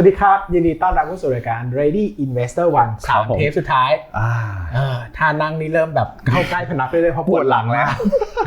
วัสดีครับ ยินดีต้อนรับเข้าสู่รายการ Ready Investor One ครัสาบมผมเทปสุดท้ายอ่าเออท่านั่งนี่เริ่มแบบเข้าใกล้พนักเรื่อยๆเพราะปวดหลังแล้ว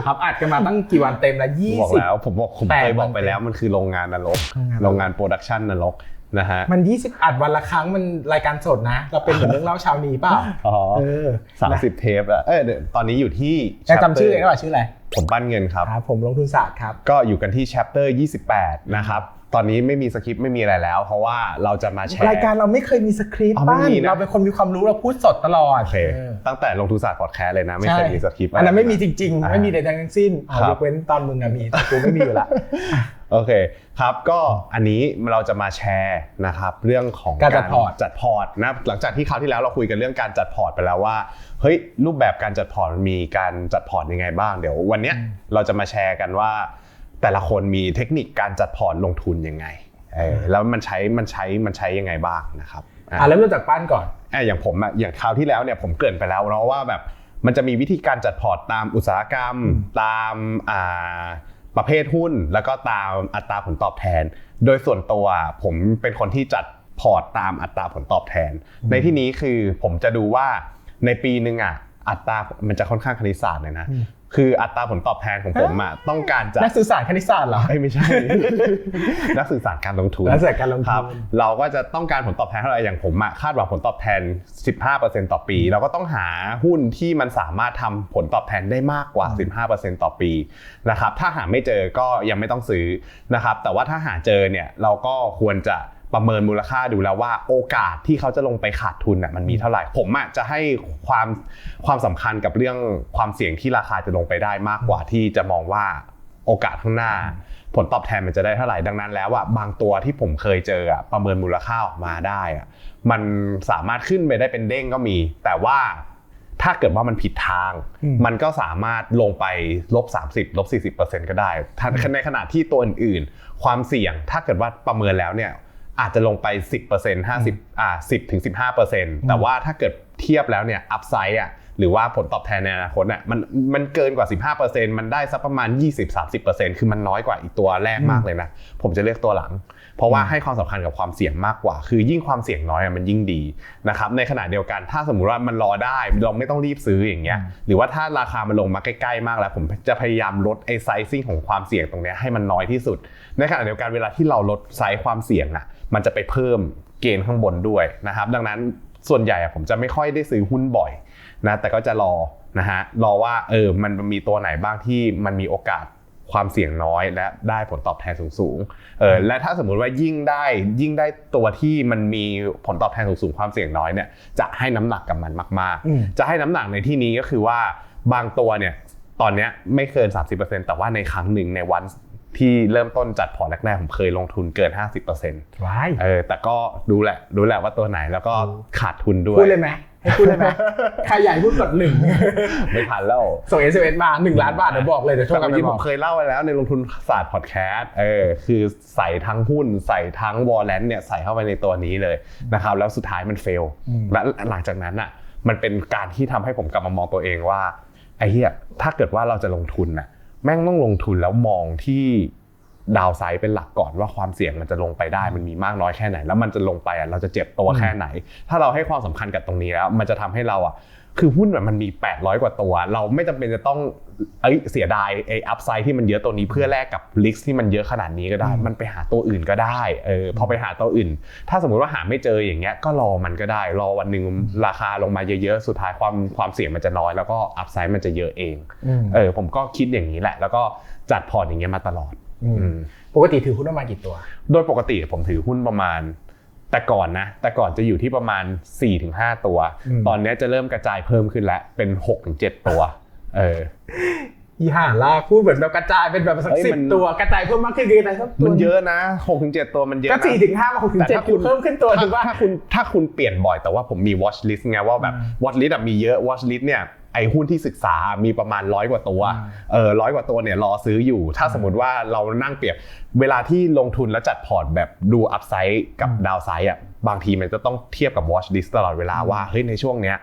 ครับอัดกันมาตั้งกี่วันเต็มแล้วยี่บอกสิบแล้วผมบอกผมแปดเคยบอกวันไปแล้วมันคือโรงงานนรกโรงงานนรกโรงงานโปรดักชันนรกนะฮะมัน 20 อัดวันละครั้งมันรายการสดนะ เราเป็นเหมือนเรื่องเล่าเช้านี้เปล่าอ๋อเออสามสิบเทปแล้วเออเดี๋ยวตอนนี้อยู่ที่จะจำชื่อ chapter เองได้ป่ะชื่ออะไรผมปั้นเงินครับครับ ผมลงทุนศาสตร์ครับ ก็อยู่กันที่ chapter 28 นะครับ ตอนนี้ไม่มีสคริปต์ไม่มีอะไรแล้ว เพราะว่าเราจะมาแชร์ รายการเราไม่เคยมีสคริปต์อ๋อไม่บ้านมีนะ เราเป็นคนมีความรู้เราพูดสดตลอดโอเคเออตั้งแต่ลงทุนศาสตร์พอดแคสต์เลยนะ ไม่เคยมีสคริปต์ อันนั้นไม่มีะรจริงอ่าๆไม่มีใดๆทั้งสิ้นอ๋อครับ ยกเว้นตอนมึงอะมีแต่กูไม่มีอยู่ละ โอเคครับก็อันนี้เราจะมาแชร์นะครับเรื่องของการจัดพอร์ต จัดพอร์ตนะหลังจากที่คราวที่แล้วเราคุยกันเรื่องการจัดพอร์ตไปแล้วว่าเฮ้ยรูปแบบการจัดพอร์ตมันมีการจัดพอร์ตยังไงบ้างเดี๋ยววันเนี้ยเราจะมาแชร์กันว่า แต่ละคนมีเทคนิคการจัดพอร์ตลงทุนยังไงเออแล้วมันใช้มันใช้มันใช้ยังไงบ้างนะครับอะอะเริ่มต้นจากปั้นก่อนอะอย่างผมอะอย่างคราวที่แล้วเนี่ยผมเกริ่นไปแล้วเนาะว่าแบบมันจะมีวิธีการจัดพอร์ตตามอุตสาหกรรม ตามอ่าประเภทหุ้น แล้วก็ตามอัตราผลตอบแทน โดยส่วนตัวผมเป็นคนที่จัดพอร์ตตามอัตราผลตอบแทน ในที่นี้คือผมจะดูว่าในปีหนึ่งอะอัตรามันจะค่อนข้างคณิตศาสตร์เลยนะอืม คืออัตราผลตอบแทนของผมอะต้องการจะนักสื่อสารคณิตศาสตร์เหรอเอ้ยไม่ใช่ นักสื่อสารการลงทุนนักสื่อสารการลงทุนครับเราก็จะต้องการผลตอบแทนเท่าไหร่อย่างผมอะคาดหวังผลตอบแทน 15%ต่อปี เราก็ต้องหาหุ้นที่มันสามารถทำผลตอบแทนได้มากกว่า 15%ต่อปีนะครับถ้าหาไม่เจอก็ยังไม่ต้องซื้อนะครับแต่ว่าถ้าหาเจอเนี่ยเราก็ควรจะ ประเมินมูลค่าดูแล้วว่าโอกาสที่เขาจะลงไปขาดทุนน่ะมันมีเท่าไหร่ ผมอะจะให้ความความสำคัญกับเรื่องความเสี่ยงที่ราคาจะลงไปได้มากกว่าที่จะมองว่าโอกาสข้างหน้า ผลตอบแทนมันจะได้เท่าไหร่ดังนั้นแล้วอะบางตัวที่ผมเคยเจออะประเมินมูลค่าออกมาได้อะมันสามารถขึ้นไปได้เป็นเด้งก็มี แต่ว่าถ้าเกิดว่ามันผิดทาง มันก็สามารถลงไปลบ 30ลบ40%ก็ได้ในขณะที่ตัวอื่นๆ ความเสี่ยงถ้าเกิดว่าประเมินแล้วเนี่ย อาจจะลงไป 10% 50อ่า10ถึง15%แต่ว่าถ้าเกิดเทียบแล้วเนี่ยอัพไซด์อะ หรือว่าผลตอบแทนในอนาคตเนี่ยมันมันเกินกว่า 15%มันได้สักประมาณ 20-30%คือมันน้อยกว่าอีกตัวแรกมากเลยนะ ผมจะเลือกตัวหลัง เพราะว่าให้ความสำคัญกับความเสี่ยงมากกว่า คือยิ่งความเสี่ยงน้อยอะมันยิ่งดีนะครับในขณะเดียวกันถ้าสมมุติว่ามันรอได้เราไม่ต้องรีบซื้ออย่างเงี้ยหรือว่าถ้าราคามันลงมาใกล้ๆมากแล้ว ผมจะพยายามลดไอ้ไซซิ่งของความเสี่ยงตรงเนี้ยให้มันน้อยที่สุด ในขณะเดียวกันเวลาที่เราลดไซส์ความเสี่ยงอะมันจะไปเพิ่มเกณฑ์ข้างบนด้วยนะครับดังนั้นส่วนใหญ่อะผมจะไม่ค่อยได้ซื้อหุ้นบ่อย นะแต่ก็จะรอนะฮะรอว่าเออมันมีตัวไหนบ้างที่มันมีโอกาสความเสี่ยงน้อยและได้ผลตอบแทนสูงๆเออและถ้าสมมุติว่ายิ่งได้ยิ่งได้ตัวที่มันมีผลตอบแทนสูงๆความเสี่ยงน้อยเนี่ยจะให้น้ำหนักกับมันมากอืมๆจะให้น้ำหนักในที่นี้ก็คือว่าบางตัวเนี่ยตอนเนี้ยไม่เกิน 30%แต่ว่าในครั้งหนึ่งในวันที่เริ่มต้นจัดพอร์ตแรกๆผมเคยลงทุนเกิน 50%ว้ายเออแต่ก็รู้แหละรู้แหละว่าตัวไหนแล้วก็ขาดทุนด้วยพูดเลยไหม ให้พูดเลยไหมใครใหญ่พูดกดหนึ่งไม่ทันแล้วส่ง s อ s มาหนึ่งล้านบาทเดี๋ยวบอกเลยเดี๋ยวโทรแต่กันเมื่อไปกี้บผอกมเคยเล่าไปแล้วในลงทุนศาสตร์พอดแคสต์เออคือใส่ทั้งหุ้นใส่ทั้งวอลเลนเนี่ยใส่เข้าไปในตัวนี้เลยนะครับแล้วสุดท้ายมันเฟลอืมและหลังจากนั้นอะมันเป็นการที่ทำให้ผมกลับมามองตัวเองว่าไอ้เหี้ยถ้าเกิดว่าเราจะลงทุนน่ะแม่งต้องลงทุนแล้วมองที่ ดาวไซด์เป็นหลักก่อนว่าความเสี่ยงมันจะลงไปได้ มันมีมากน้อยแค่ไหน แล้วมันจะลงไปอะเราจะเจ็บตัวแค่ไหน ถ้าเราให้ความสำคัญกับตรงนี้แล้ว มันจะทำให้เราอะคือหุ้นแบบมันมี 800 กว่าตัว เราไม่จำเป็นจะต้องเอ้ยเสียดายไอ้อัพไซด์ที่มันเยอะตัวนี้เพื่อแลกกับลิกที่มันเยอะขนาดนี้ก็ได้ มันไปหาตัวอื่นก็ได้เออพอไปหาตัวอื่น ถ้าสมมุติว่าหาไม่เจออย่างเงี้ยก็รอมันก็ได้ รอวันหนึ่งราคาลงมาเยอะๆ สุดท้ายความความเสี่ยงมันจะน้อย แล้วก็อัพไซด์มันจะเยอะเองอืมเออผมก็คิดอย่างนี้แหละ แล้วก็จัดพอร์ตอย่างเงี้ยมาตลอดอืมอืม ปกติถือหุ้นประมาณกี่ตัว โดยปกติผมถือหุ้นประมาณ แต่ก่อนนะ แต่ก่อนจะอยู่ที่ประมาณ 4-5 ตัวอืมตอนเนี้ยจะเริ่มกระจายเพิ่มขึ้นแล้วเป็น 6-7 ตัว เอออีห่าลากพูดเหมือนแบบกระจายเป็นแบบสักเฮ้ยสิบมันตัวกระจายเพิ่มมากขึ้นคือกระจายเพิ่มตัวมันเยอะนะ6-7ตัวมันเยอะก็นะสี่ถึงห้ามาหกถึงแต่เจ็ดถ้าคุณเพิ่มขึ้นตัวถ้าถูกป่ะถ้าคุณถ้าคุณเปลี่ยนบ่อยแต่ว่าผมมี watch list ไงว่าแบบอืม watch list อะมีเยอะ watch list เนี่ย ไอหุ้นที่ศึกษามีประมาณร้อยกว่าตัวอืมเออร้อยกว่าตัวเนี่ยรอซื้ออยู่ ถ้าสมมติว่าเรานั่งเปรียบ เวลาที่ลงทุนแล้วจัดพอร์ตแบบดูอัพไซด์กับดาวไซด์อะบางทีมันจะต้องเทียบกับ watch list ตลอดเวลาว่าเฮ้ยในช่วงเนี้ย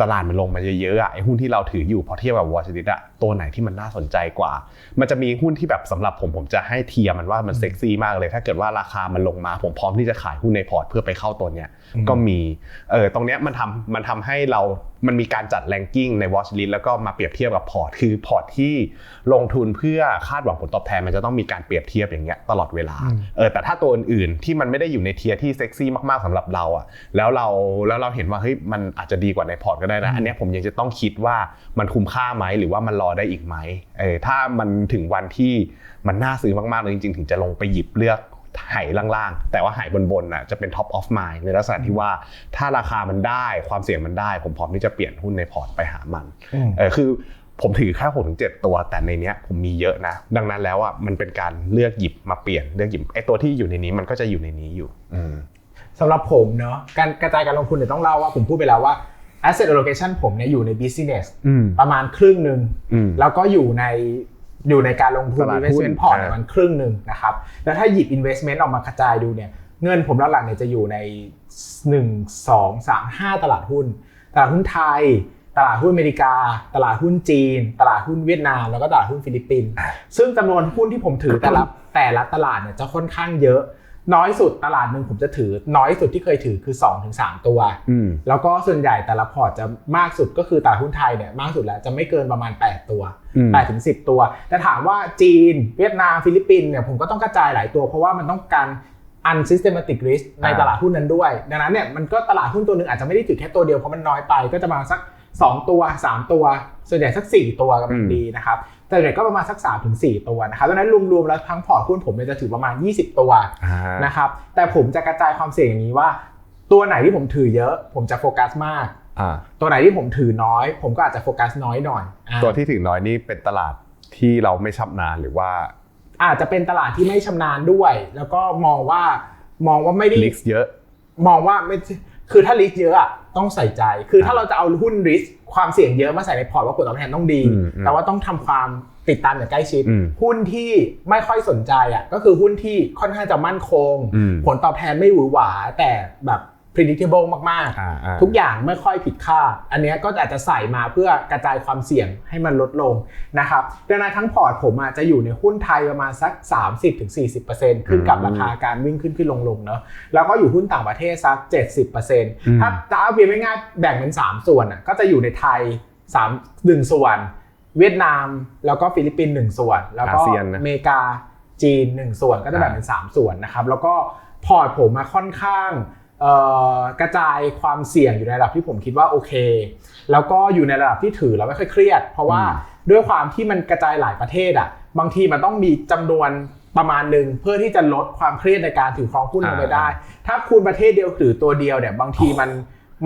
ตลาดมันลงมาเยอะๆอะไอ้หุ้นที่เราถืออยู่พอเทียบกับวอชิลิตอะตัวไหนที่มันน่าสนใจกว่า มันจะมีหุ้นที่แบบสำหรับผมผมจะให้เทียร์มันว่ามันเซ็กซี่มากเลย ถ้าเกิดว่าราคามันลงมา ผมพร้อมที่จะขายหุ้นในพอร์ตเพื่อไปเข้าตัวเนี้ยอืมก็มีเออตรงเนี้ยมันทำมันทำให้เรามันมีการจัดแรงกิ้งใน watch list แล้วก็มาเปรียบเทียบกับพอร์ตคือพอร์ตที่ลงทุนเพื่อคาดหวังผลตอบแทนมันจะต้องมีการเปรียบเทียบอย่างเงี้ยตลอดเวลาเออแต่ถ้าตัวอื่นๆที่มันไม่ได้อยู่ในเทียร์ที่เซ็กซี่มากๆสำหรับเราอะแล้วเราแล้วเราเห็นว่าเฮ้ยมันอาจจะดีกว่าในพอร์ตก็ได้นะอันเนี้ยผมยังจะต้องคิดว่ามันคุ้มค่าไหมหรือว่ามันรอได้อีกไหมเออถ้ามันถึงวันที่มันน่าซื้อมากๆเลยจริง ๆ ถึงจะลงไปหยิบเลือกหายล่างๆ แต่ว่าหายบนๆน่ะจะเป็น top of mind ในลักษณะที่ว่าถ้าราคามันได้ความเสี่ยงมันได้ ผมพร้อมที่จะเปลี่ยนหุ้นในพอร์ตไปหามันอืมเออคือผมถือแค่หกถึงเจ็ดตัว แต่ในเนี้ยผมมีเยอะนะ ดังนั้นแล้วอะมันเป็นการเลือกหยิบมาเปลี่ยนเลือกหยิบไอ้ตัวที่อยู่ในนี้มันก็จะอยู่ในนี้อยู่อืมสำหรับผมเนาะการกระจายการลงทุนเนี่ยต้องเล่าว่าผมพูดไปแล้วว่า asset allocation ผมเนี่ยอยู่ใน business อืมประมาณครึ่งหนึ่งอืมแล้วก็อยู่ในอยู่ในการลงทุนตลาดหุ้น investment port เนี่ยอ่ามัมันครึ่งหนึ่งนะครับ แล้วถ้าหยิบ investment ออกมากระจายดูเนี่ยเงินผมหลักๆเนี่ยจะอยู่ใน 1 2 3 5 ตลาดหุ้น ตลาดหุ้นไทย ตลาดหุ้นอเมริกา ตลาดหุ้นจีน ตลาดหุ้นเวียดนาม แล้วก็ตลาดหุ้นฟิลิปปินส์ซึ่งจำนวนหุ้นที่ผมถือแต่ละแต่ละตลาดเนี่ยจะค่อนข้างเยอะ น้อยสุดตลาดหนึ่งผมจะถือ น้อยสุดที่เคยถือคือ2-3ตัวอืมแล้วก็ส่วนใหญ่แต่ละพอร์ตจะมากสุดก็คือตลาดหุ้นไทยเนี่ยมากสุดแล้วจะไม่เกินประมาณ 8 ตัวอืม8ถึง10 ตัว แต่ถามว่าจีน เวียดนามฟิลิปปินส์เนี่ยผมก็ต้องกระจายหลายตัว เพราะว่ามันต้องการ unsystematic risk ในตลาดหุ้นนั้นด้วย ดังนั้นเนี่ยมันก็ตลาดหุ้นตัวหนึ่งอาจจะไม่ได้ถือแค่ตัวเดียวเพราะมันน้อยไปก็จะมาสัก 2 ตัว 3 ตัว ส่วนใหญ่สัก 4 ตัวกำลังดีนะครับแต่ส่วนใหญ่ก็ประมาณสัก3ถึง4ตัวนะครับดังนั้นรวมๆแล้วทั้งพอร์ตหุ้นผมเนี่ยจะถือประมาณ 20 ตัวอ่านะครับแต่ผมจะกระจายความเสี่ยงอย่างนี้ว่า ตัวไหนที่ผมถือเยอะ ผมจะโฟกัสมากอ่าตัวไหนที่ผมถือน้อย ผมก็อาจจะโฟกัสน้อยหน่อยอ่าตัวที่ถึงน้อยนี่เป็นตลาดที่เราไม่ชำนาญหรือว่า อาจจะเป็นตลาดที่ไม่ชำนาญด้วย แล้วก็มองว่ามองว่าไม่ได้ลิกเยอะ มองว่าไม่ คือถ้าริสเยอะอะต้องใส่ใจ คือถ้าเราจะเอาหุ้นริสความเสี่ยงเยอะมาใส่ในพอร์ตว่าผลตอบแทนต้องดีอืมอืมแต่ว่าต้องทำความติดตามอย่างใกล้ชิดอืมหุ้นที่ไม่ค่อยสนใจอะก็คือหุ้นที่ค่อนข้างจะมั่นคงอืมผลตอบแทนไม่หวือหวาแต่แบบ predictable มากอ่าอ่าๆทุกอย่างไม่ค่อยผิดคาดอันเนี้ยก็อาจจะใส่มาเพื่อกระจายความเสี่ยงให้มันลดลงนะครับดังนั้นทั้งพอร์ตผมอาจจะอยู่ในหุ้นไทยประมาณสัก 30-40%ขึ้นกับราคาการวิ่งขึ้นขึ้นลงลงเนาะแล้วก็อยู่หุ้นต่างประเทศสัก 70%ถ้าจะเอาเปรียบง่ายๆแบ่งเป็น 3 ส่วนอะก็จะอยู่ในไทย3 1ส่วน เวียดนามแล้วก็ฟิลิปปินส์1ส่วน แล้วก็อาเซียนนะอเมริกาจีน 1 ส่วนก็จะแบ่งเป็น 3 ส่วนนะครับแล้วก็พอร์ตผมมาค่อนข้างเอ่อ กระจายความเสี่ยงอยู่ในระดับที่ผมคิดว่าโอเค แล้วก็อยู่ในระดับที่ถือแล้วไม่ค่อยเครียด เพราะว่าด้วยความที่มันกระจายหลายประเทศอะบางทีมันต้องมีจำนวนประมาณหนึ่งเพื่อที่จะลดความเครียดในการถือครองหุ้นลงไปได้ ถ้าคุณประเทศเดียวถือตัวเดียวเนี่ยบางทีมัน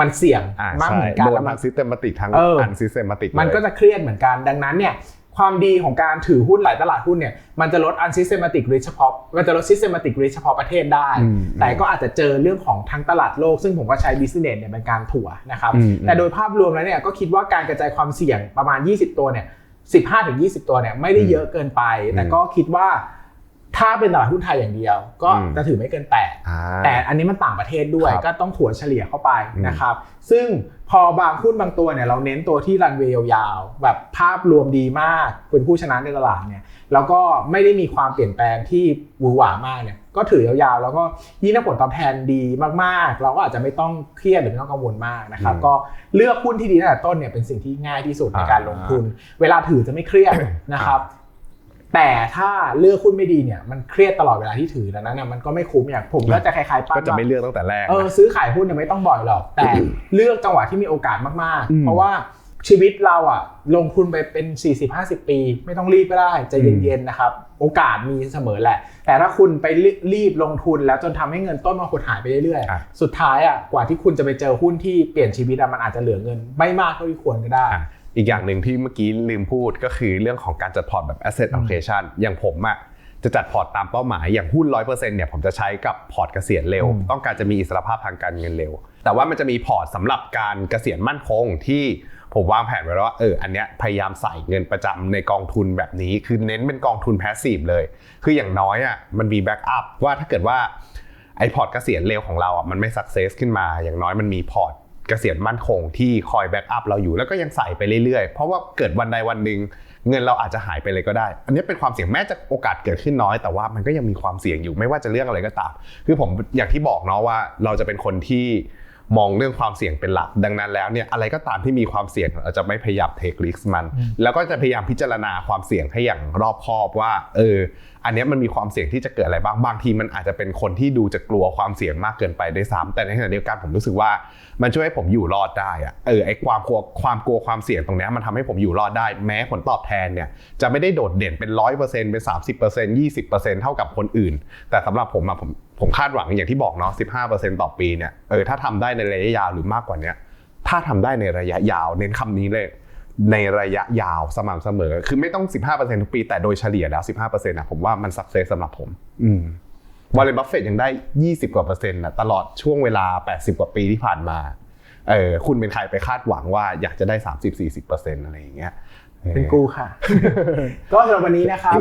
มันเสี่ยงอ่ามากใช่เหมือนกันโดนแล้วมัทั้นงซิสเตมติกทั้งเอออันซิสเตมติกมันก็จะเครียดเหมือนกันดังนั้นเนี่ย ความดีของการถือหุ้นหลายตลาดหุ้นเนี่ยมันจะลด unsystematic risk เฉพาะมันจะลด systematic risk เฉพาะประเทศได้อืมแต่ก็อาจจะเจอเรื่องของทั้งตลาดโลก ซึ่งผมก็ใช้ business เนี่ยเป็นการถั่วนะครับอืมแต่โดยภาพรวมแล้วเนี่ยก็คิดว่าการกระจายความเสี่ยงประมาณ 20 ตัวเนี่ย15-20 ตัวเนี่ยไม่ได้เยอะเกินไป แต่ก็คิดว่า ถ้าเป็นตลาดหุ้นไทยอย่างเดียว ก็อืมจะถือไม่เกินแปดอ่าแต่อันนี้มันต่างประเทศด้วยครับก็ต้องถัวเฉลี่ยเข้าไปอืมนะครับ ซึ่งพอบางหุ้นบางตัวเนี่ยเราเน้นตัวที่รันเวย์ยาวๆแบบภาพรวมดีมากเป็นผู้ชนะในตลาดเนี่ยแล้วก็ไม่ได้มีความเปลี่ยนแปลงที่หวือหวามากเนี่ยก็ถือยาวๆ แล้วก็ยิ่งถ้าผลตอบแทนดีมากๆ เราก็อาจจะไม่ต้องเครียดหรือไม่ต้องกังวลมากนะครับอืมก็เลือกหุ้นที่ดีตั้งแต่ต้นเนี่ยเป็นสิ่งที่ง่ายที่สุดในการอ่าลงทุน เวลาถือจะไม่เครียดนะครับ แต่ถ้าเลือกหุ้นไม่ดีเนี่ยมันเครียดตลอดเวลาที่ถือดังนั้นน่ะมันก็ไม่คุ้มอย่างผมก็จะคล้ายๆป้าก็จะไม่เลือกตั้งแต่แรกเออนะซื้อขายหุ้นเนี่ยไม่ต้องบ่อยหรอก แต่เลือกจังหวะที่มีโอกาสมากอืๆมเพราะว่าชีวิตเราอะลงทุนไปเป็น 40-50 ปี ไม่ต้องรีบก็ได้ใจเย็นๆนะครับโอกาสมีเสมอแหละ แต่ถ้าคุณไปรีบลงทุนแล้วจนทำให้เงินต้นมาหดหายไปเรื่อยอะๆสุดท้ายอะกว่าที่คุณจะไปเจอหุ้นที่เปลี่ยนชีวิตอะมันอาจจะเหลือเงินไม่มากเท่าที่ควรก็ได้ อะอีกอย่างหนึ่งที่เมื่อกี้ลืมพูดก็คือเรื่องของการจัดพอร์ตแบบ asset allocation อย่างผมอะจะจัดพอร์ตตามเป้าหมายอย่างหุ้น 100%เนี่ยผมจะใช้กับพอร์ตเกษียณเร็วอืมต้องการจะมีอิสรภาพทางการเงินเร็ว แต่ว่ามันจะมีพอร์ตสำหรับการเกษียณมั่นคงที่ผมวางแผนไว้แล้วว่าเอออันเนี้ยพยายามใส่เงินประจำในกองทุนแบบนี้ คือเน้นเป็นกองทุนแพสซีฟเลย คืออย่างน้อยอะมันมีแบ็กอัพว่าถ้าเกิดว่าไอพอร์ตเกษียณเร็วของเราอะมันไม่สักเซสขึ้นมา อย่างน้อยมันมีพอร์ต เกษียณมั่นคงที่คอยแบ็กอัพเราอยู่แล้วก็ยังใส่ไปเรื่อยๆ เพราะว่าเกิดวันใดวันหนึ่งเงินเราอาจจะหายไปเลยก็ได้ อันนี้เป็นความเสี่ยงแม้จะโอกาสเกิดขึ้นน้อยแต่ว่ามันก็ยังมีความเสี่ยงอยู่ไม่ว่าจะเรื่องอะไรก็ตาม คือผมอย่างที่บอกเนาะว่าเราจะเป็นคนที่ มองเรื่องความเสี่ยงเป็นหลัก ดังนั้นแล้วเนี่ยอะไรก็ตามที่มีความเสี่ยงเราจะไม่พยายามเทคริสมัน แล้วก็จะพยายามพิจารณาความเสี่ยงให้อย่างรอบคอบว่าเอออันเนี้ยมันมีความเสี่ยงที่จะเกิดอะไรบ้างบางทีมันอาจจะเป็นคนที่ดูจะกลัวความเสี่ยงมากเกินไปด้วยซ้ำแต่ในขณะเดียวกันผมรู้สึกว่ามันช่วยให้ผมอยู่รอดได้อะเออไอความกลัวความกลัวความเสี่ยงตรงเนี้ยมันทำให้ผมอยู่รอดได้ แม้ผลตอบแทนเนี่ยจะไม่ได้โดดเด่นเป็นร้อยเปอร์เซ็นต์เป็นสามสิบเปอร์เซ็นต์ยี่สิบเปอร์เซ็นต์เท่ากับคนอื่น แต่สำหรับผมอะผม ผมคาดหวังอย่างที่บอกเนาะสิบห้าเปอร์เซ็นต์ต่อปีเนี่ย เออ ถ้าทำได้ในระยะยาวหรือมากกว่าเนี้ยถ้าทำได้ในระยะยาว เน้นคำนี้เลย ในระยะยาวสม่ำเสมอ คือไม่ต้อง 15%ทุกปี แต่โดยเฉลี่ยแล้ว 15%นะผมว่ามันสักเซสสำหรับผม อืมวอลเลนบัฟเฟตยังได้ 20 กว่าเปอร์เซ็นต์นะตลอดช่วงเวลา 80 กว่าปีที่ผ่านมา เออ คุณเป็นใครไปคาดหวังว่าอยากจะได้ 30-40%อะไรอย่างเงี้ยออเป็นกูค่ะ ก็สำหรับวันนี้นะครับ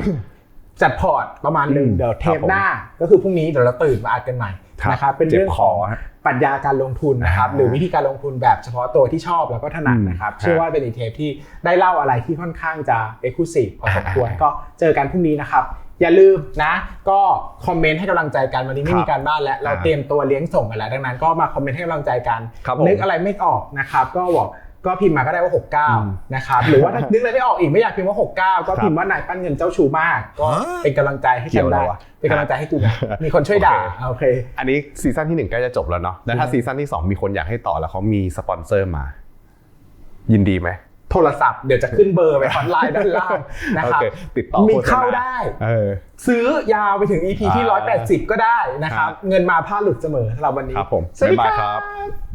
จัดพอร์ตประมาณหนึ่งอืมเดี๋ยวเทครัปบผมหน้า ก็คือพรุ่งนี้เดี๋ยวเราตื่นมาอัดกันใหม่ครับนะครับเป็นเจ็บเรื่องของคอฮะปรัชญาการลงทุนนะครับอ่าหรือวิธีการลงทุนแบบเฉพาะตัวที่ชอบแล้วก็ถนัดอืมนะครับฮะเชื่อว่าเป็นอีกเทปที่ได้เล่าอะไรที่ค่อนข้างจะเอ็กซ์คลูซีฟพอสมควรอ่าก็เจอกันพรุ่งนี้นะครับอย่าลืมนะ ก็คอมเมนต์ให้กำลังใจกันวันนี้ไม่ครับมีการบ้านแล้วเราอ่าเตรียมตัวเลี้ยงส่งกันแล้ว ดังนั้นก็มาคอมเมนต์ให้กำลังใจกันครับผมนึกอะไรไม่ออกนะครับก็บอก ก็พิมพ์มาก็ได้ว่าอืม69 นะครับหรือว่าถ้านึกอะไรไม่ออกอีกไม่อยากพิมพ์ว่า 69 ก็ครับพิมพ์ว่านายปั้นเงินเจ้าชู้มาก ก็เป็นกำลังใจให้เกี่กัยวนอะไรได้วะเป็นกำลังใจให้กูนะมีคนช่วยด่าโอเค อันนี้ซีซั่นที่หนึ่งใกล้จะจบแล้วเนาะแล้วถ้าซีซั่นที่สองมีคนอยากให้ต่อแล้วเขามีสปอนเซอร์มา ยินดีไหมโทรศัพท์เดี๋ยวจะขึ้นเบอร์ไปออนไลน์ด้านล่างนะครับโอเคติดต่อมีโฆษณเข้าได้เออซื้อยาวไปถึง EP ที่อ่า180 ก็ได้นะครับครับ เงินมาผ้าหลุดเสมอสำหรับวันนี้ครับผมสวัสดีบ๊ายบายคครัรับบ